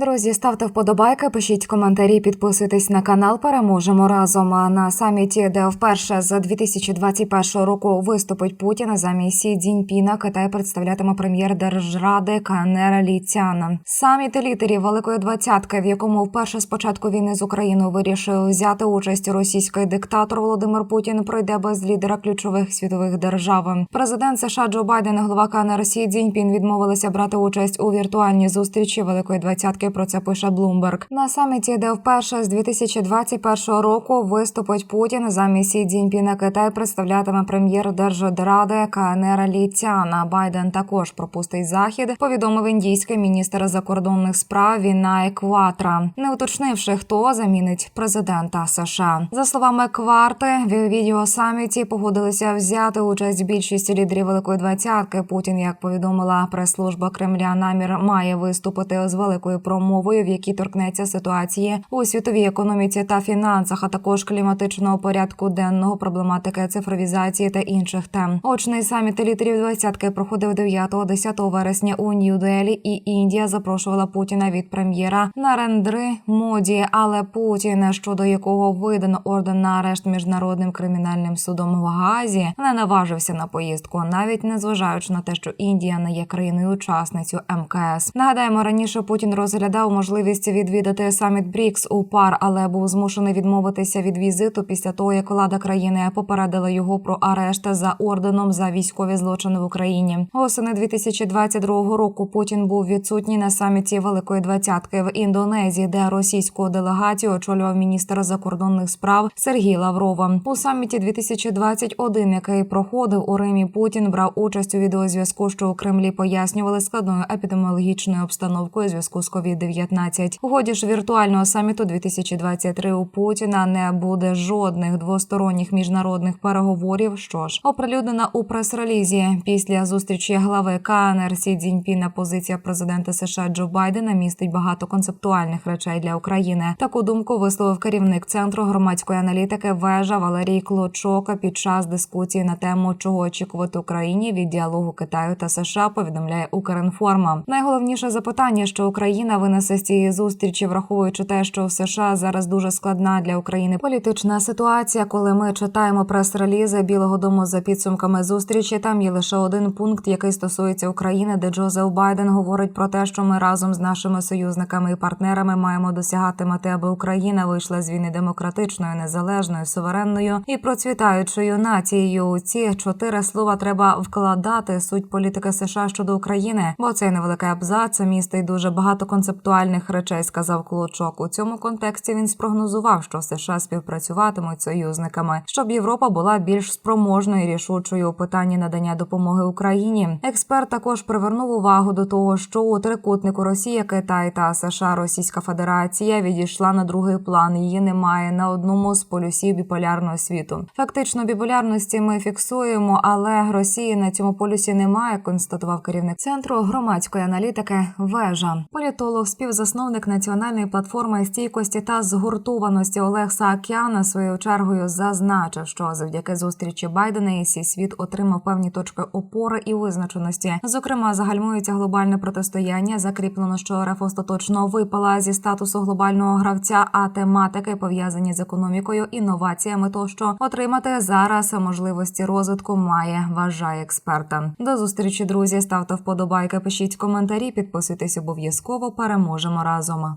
Друзі, ставте вподобайки, пишіть коментарі, підписуйтесь на канал. Переможемо разом. На саміті, де вперше з 2021 року виступить Путін замість Сі Цзіньпіна, Китай представлятиме прем'єр держради КНР Лі Цян. Саміт лідерів Великої Двадцятки, в якому вперше з початку війни з Україною вирішив взяти участь російський диктатор Володимир Путін, пройде без лідера ключових світових держав. Президент США Джо Байден і голова КНР Сі Цзіньпін відмовилися брати участь у віртуальній зустрічі Великої Двадцятки. Про це пише Bloomberg. На саміті, де вперше з 2021 року виступить Путін замість Сі Цзіньпіна Китай представлятиме прем'єр Держради КНР Лі Цяна. Байден також пропустить захід. Повідомив індійський міністр закордонних справ Вінай Кватра, не уточнивши, хто замінить президента США. За словами Кварти, в відеосаміті погодилися взяти участь більшість лідерів Великої Двадцятки. Путін, як повідомила прес-служба Кремля, намір має виступити з великою промовою, в якій торкнеться ситуації у світовій економіці та фінансах, а також кліматичного порядку денного, проблематики цифровізації та інших тем. Очний саміт лідерів двадцятки проходив 9-10 вересня у Нью-Делі, і Індія запрошувала Путіна від прем'єра Нарендри Моді, але Путін, щодо якого видано ордер на арешт міжнародним кримінальним судом в Гаазі, не наважився на поїздку, навіть не зважаючи на те, що Індія не є країною учасницю МКС. Нагадаємо, раніше Путін розглядав можливість відвідати саміт Брікс у пар, але був змушений відмовитися від візиту після того, як влада країни попередила його про арешт за орденом за військові злочини в Україні. Осени 2022 року Путін був відсутній на саміті Великої Двадцятки в Індонезії, де російську делегацію очолював міністр закордонних справ Сергій Лаврова. У саміті 2021, який проходив у Римі, Путін брав участь у відеозв'язку, що у Кремлі пояснювали складною епідеміологічною обстановкою зв'язку з COVID-19. У ж віртуального саміту 2023 у Путіна не буде жодних двосторонніх міжнародних переговорів. Що ж, оприлюднена у прес-релізі після зустрічі глави КНР Сі Цзіньпіна позиція президента США Джо Байдена містить багато концептуальних речей для України. Таку думку висловив керівник центру громадської аналітики вежа Валерій Клочока під час дискусії на тему, чого очікувати Україні від діалогу Китаю та США. Повідомляє Укрінформа. Найголовніше запитання, що Україна винесе з цієї зустрічі, враховуючи те, що в США зараз дуже складна для України політична ситуація. Коли ми читаємо прес-релізи Білого Дому за підсумками зустрічі, там є лише один пункт, який стосується України, де Джозеф Байден говорить про те, що ми разом з нашими союзниками і партнерами маємо досягати мети, аби Україна вийшла з війни демократичною, незалежною, суверенною і процвітаючою нацією. Ці чотири слова треба вкладати суть політики США щодо України, бо цей невеликий абзац містить дуже багато концептуальних речей, сказав Клочок. У цьому контексті він спрогнозував, що США співпрацюватимуть з союзниками, щоб Європа була більш спроможною і рішучою у питанні надання допомоги Україні. Експерт також привернув увагу до того, що у трикутнику Росія, Китай та США Російська Федерація відійшла на другий план. Її немає на одному з полюсів біполярного світу. Фактично, біполярності ми фіксуємо, але Росії на цьому полюсі немає. Констатував керівник центру громадської аналітики. Вежа політолог, співзасновник національної платформи стійкості та згуртованості Олег Саакяна своєю чергою зазначив, що завдяки зустрічі Байдена і сій світ отримав певні точки опори і визначеності. Зокрема, загальмується глобальне протистояння. Закріплено, що РФ остаточно випала зі статусу глобального гравця, а тематики пов'язані з економікою, інноваціями, тощо отримати зараз можливості розвитку має, вважає експерта. До зустрічі, друзі. Ставте вподобайки, пишіть коментарі, підписуйтесь обов'язково. Переможемо разом.